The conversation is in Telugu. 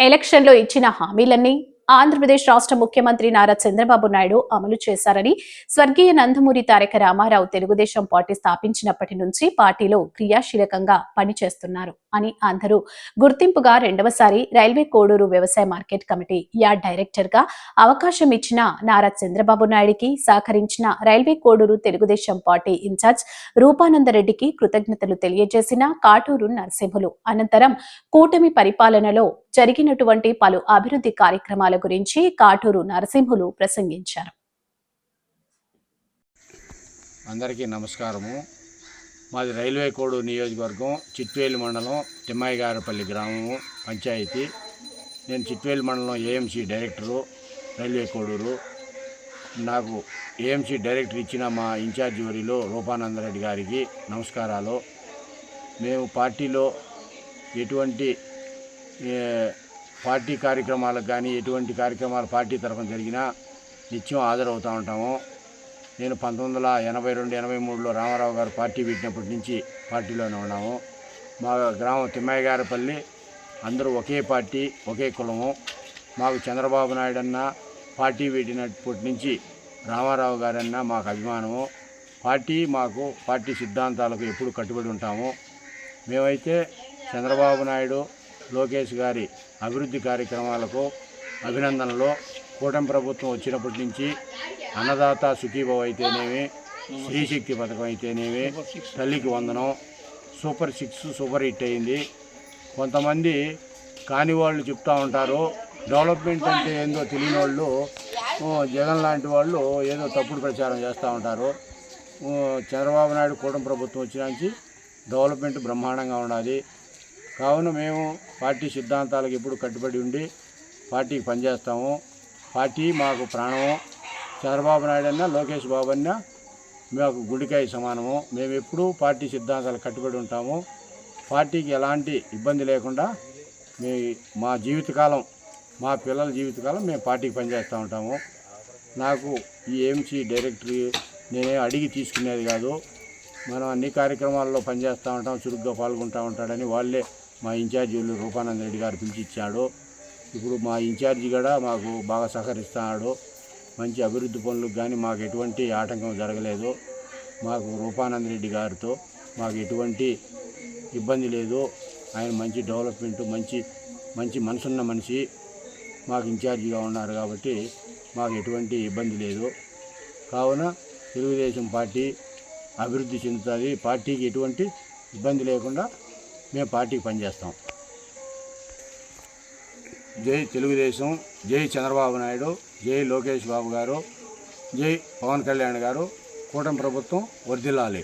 ఎలక్షన్లో ఇచ్చిన హామీలన్నీ ఆంధ్రప్రదేశ్ రాష్ట్ర ముఖ్యమంత్రి నారా చంద్రబాబు నాయుడు అమలు చేశారని స్వర్గీయ నందమూరి తారక రామారావు తెలుగుదేశం పార్టీ స్థాపించినప్పటి నుంచి పార్టీలో క్రియాశీలకంగా పనిచేస్తున్నారు. అని అందరూ గుర్తింపుగా రెండవసారి రైల్వే కోడూరు వ్యవసాయ మార్కెట్ కమిటీ యార్డ్ డైరెక్టర్గా అవకాశం ఇచ్చిన నారా చంద్రబాబు నాయుడికి సహకరించిన railway Koduru Telugu Desam party in-charge రూపానందరెడ్డికి కృతజ్ఞతలు తెలియజేసిన కాటూరు నరసింహులు. అనంతరం కూటమి పరిపాలనలో జరిగినటువంటి పలు అభివృద్ధి కార్యక్రమాల గురించి కాటూరు నరసింహులు ప్రసంగించారు. అందరికీ నమస్కారము. మాది రైల్వే కోడు నియోజకవర్గం చిట్వేలు మండలం తిమ్మాయిగారపల్లి గ్రామము పంచాయతీ. నేను చిట్వేలు మండలం ఏఎంసీ డైరెక్టరు రైల్వే కోడూరు. నాకు ఏఎంసీ డైరెక్టర్ ఇచ్చిన మా ఇన్ఛార్జి వరిలో రూపానందరెడ్డి గారికి నమస్కారాలు. మేము పార్టీలో ఎటువంటి పార్టీ కార్యక్రమాలకు కానీ ఎటువంటి కార్యక్రమాలు పార్టీ తరఫున జరిగినా నిత్యం హాజరవుతూ ఉంటాము. నేను పంతొమ్మిది వందల ఎనభై రెండు ఎనభై మూడులో రామారావు గారు పార్టీ పెట్టినప్పటి నుంచి పార్టీలోనే ఉన్నాము. మా గ్రామం తిమ్మయ్యగారపల్లి అందరూ ఒకే పార్టీ ఒకే కులము. మాకు చంద్రబాబు నాయుడు అన్న పార్టీ పెట్టినప్పటి నుంచి రామారావు గారన్న మాకు అభిమానము. పార్టీ మాకు పార్టీ సిద్ధాంతాలకు ఎప్పుడు కట్టుబడి ఉంటాము. మేమైతే చంద్రబాబు నాయుడు లోకేష్ గారి అభివృద్ధి కార్యక్రమాలకు అభినందనలు. కూటమి ప్రభుత్వం వచ్చినప్పటి నుంచి అన్నదాత సుఖీభవ అయితేనేమి స్త్రీశక్తి పథకం అయితేనేమి తల్లికి వందనం సూపర్ సిక్స్ సూపర్ హిట్ అయింది. కొంతమంది కాని వాళ్ళు చెప్తా ఉంటారు డెవలప్మెంట్ అంటే ఏందో తెలియని వాళ్ళు జగన్ లాంటి వాళ్ళు ఏదో తప్పుడు ప్రచారం చేస్తూ ఉంటారు. చంద్రబాబు నాయుడు కూటమి ప్రభుత్వం వచ్చిన డెవలప్మెంట్ బ్రహ్మాండంగా ఉండాలి. కావున మేము పార్టీ సిద్ధాంతాలకు ఎప్పుడు కట్టుబడి ఉండి పార్టీకి పనిచేస్తాము. పార్టీ మాకు ప్రాణము. చంద్రబాబు నాయుడు అన్న లోకేష్ బాబు అన్న మాకు గుడికాయ సమానము. మేము ఎప్పుడూ పార్టీ సిద్ధాంతాలు కట్టుబడి ఉంటాము. పార్టీకి ఎలాంటి ఇబ్బంది లేకుండా మీ మా జీవితకాలం మా పిల్లల జీవితకాలం మేము పార్టీకి పనిచేస్తూ ఉంటాము. నాకు ఈ ఏఎంసీ డైరెక్టర్ నేనే అడిగి తీసుకునేది కాదు. మనం అన్ని కార్యక్రమాల్లో పనిచేస్తూ ఉంటాం చురుగ్గా పాల్గొంటూ ఉంటాడని వాళ్ళే మా ఇన్ఛార్జీలు రూపానంద రెడ్డి గారు పిలిచి ఇచ్చాడు. ఇప్పుడు మా ఇన్ఛార్జి కూడా మాకు బాగా సహకరిస్తున్నాడు. మంచి అభివృద్ధి పనులకు కానీ మాకు ఎటువంటి ఆటంకం జరగలేదు. మాకు రూపానంద రెడ్డి గారితో మాకు ఎటువంటి ఇబ్బంది లేదు. ఆయన మంచి డెవలప్మెంట్ మంచి మంచి మనసున్న మనిషి. మాకు ఇన్ఛార్జిగా ఉన్నారు కాబట్టి మాకు ఎటువంటి ఇబ్బంది లేదు. కావున తెలుగుదేశం పార్టీ అభివృద్ధి చెందుతుంది. పార్టీకి ఎటువంటి ఇబ్బంది లేకుండా మేము పార్టీకి పనిచేస్తాం. జై తెలుగుదేశం జై చంద్రబాబు నాయుడు జై లోకేష్ బాబు గారు జై పవన్ కళ్యాణ్ గారు కూటమి ప్రభుత్వం వర్ధిల్లాలి.